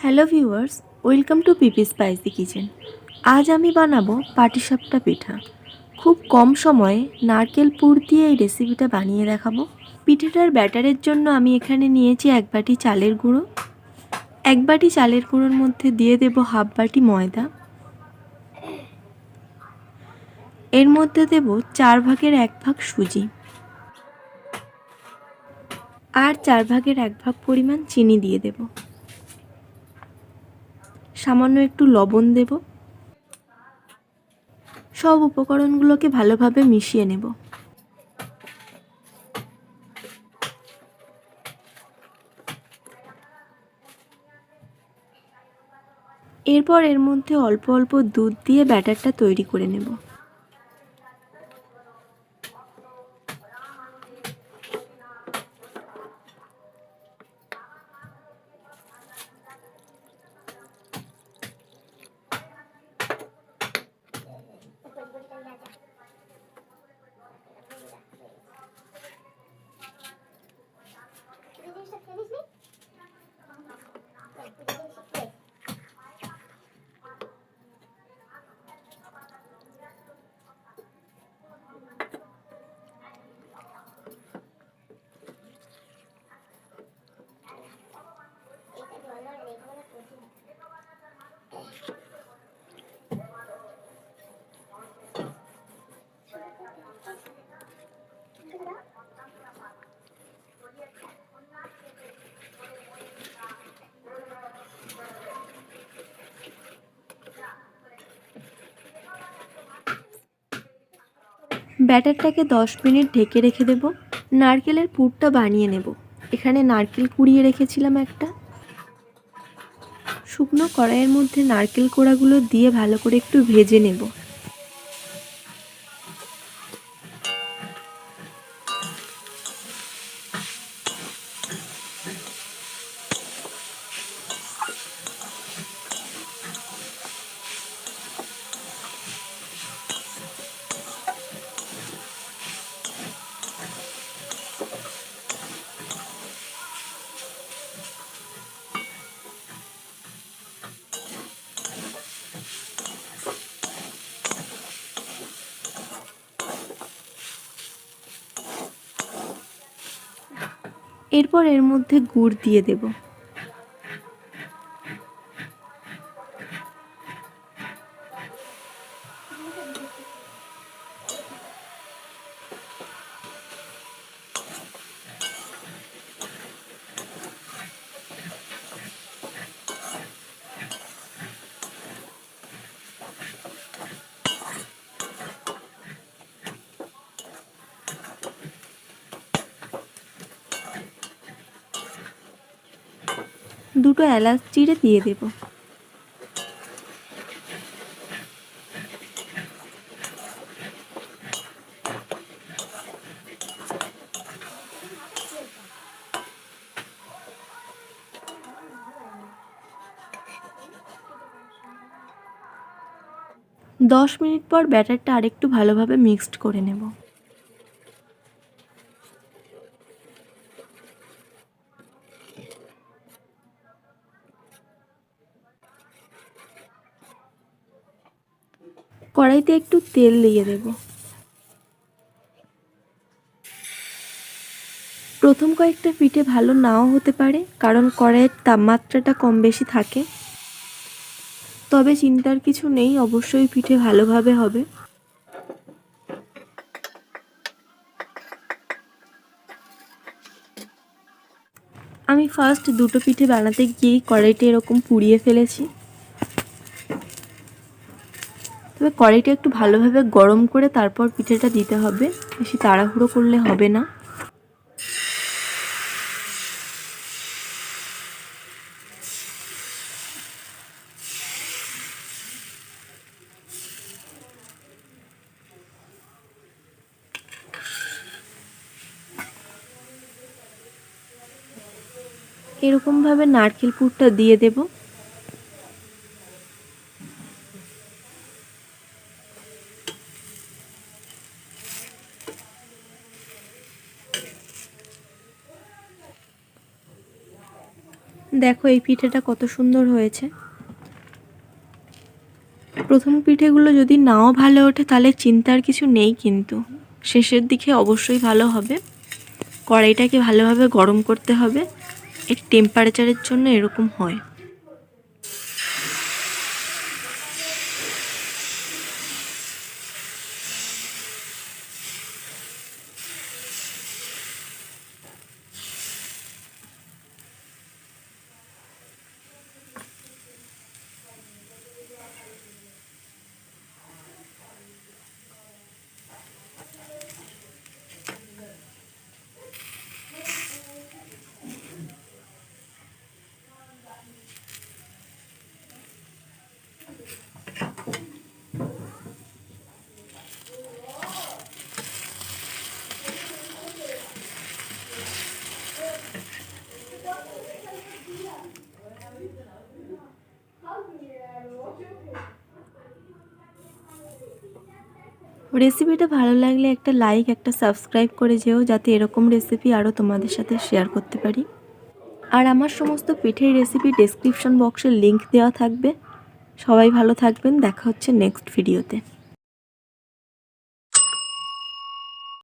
Hello viewers, welcome to PP spicy kitchen. আজ আমি বানাবো পাটিসাপটা পিঠা। খুব কম সময়ে নারকেল পুর দিয়ে এই রেসিপিটা বানিয়ে দেখাবো। পিঠেটার ব্যাটারের জন্য আমি এখানে নিয়েছি এক বাটি চালের গুঁড়ো। এক বাটি চালের গুঁড়োর মধ্যে দিয়ে দেব হাফ বাটি ময়দা। এর মধ্যে দেব চার ভাগের এক ভাগ সুজি। আর চার ভাগের এক ভাগ পরিমাণ চিনি দিয়ে দেবো। সামান্য একটু লবণ দেব। সব উপকরণগুলোকে ভালোভাবে মিশিয়ে নেব। এরপর এর মধ্যে অল্প অল্প দুধ দিয়ে ব্যাটারটা তৈরি করে নেব। ব্যাটারটাকে দশ মিনিট ঢেকে রেখে দেব। নারকেলের পুরটা বানিয়ে নেব। এখানে নারকেল কুড়িয়ে রেখেছিলাম একটা। শুকনো কড়াইয়ের মধ্যে নারকেল কোড়াগুলো দিয়ে ভালো করে একটু ভেজে নেব। এরপর এর মধ্যে গুড় দিয়ে দেব। দুটো এলাচ চিড়ে দিয়ে দেব। দশ মিনিট পর ব্যাটারটা আরেকটু ভালোভাবে মিক্সড করে নেব। কড়াইতে একটু তেল দিয়ে দেব। প্রথম কয়েকটা পিঠে ভালো নাও হতে পারে, কারণ কড়াইয়ের তাপমাত্রাটা কম বেশি থাকে। তবে চিন্তার কিছু নেই, অবশ্যই পিঠে ভালোভাবে হবে। আমি ফার্স্ট দুটো পিঠে বানাতে গিয়েই কড়াইটা এরকম পুড়িয়ে ফেলেছি। তবে কড়াইটা একটু ভালোভাবে গরম করে তারপর পিঠেটা দিতে হবে। বেশি তাড়াহুড়ো করলে হবে না। এরকমভাবে নারকেল পুরটা দিয়ে দেবো। দেখো এই পিঠেটা কত সুন্দর হয়েছে। প্রথম পিঠেগুলো যদি নাও ভালো ওঠে, তাহলে চিন্তার কিছু নেই কিন্তু। শেষের দিকে অবশ্যই ভালো হবে। কড়াইটাকে ভালোভাবে গরম করতে হবে। এর টেম্পারেচারের জন্য এরকম হয়। রেসিপিটা ভালো লাগলে একটা লাইক একটা সাবস্ক্রাইব করে যেও, যাতে এরকম রেসিপি আরও তোমাদের সাথে শেয়ার করতে পারি। আর আমার সমস্ত পিঠের রেসিপি ডেসক্রিপশন বক্সে লিংক দেওয়া থাকবে। সবাই ভালো থাকবেন, দেখা হচ্ছে নেক্সট ভিডিওতে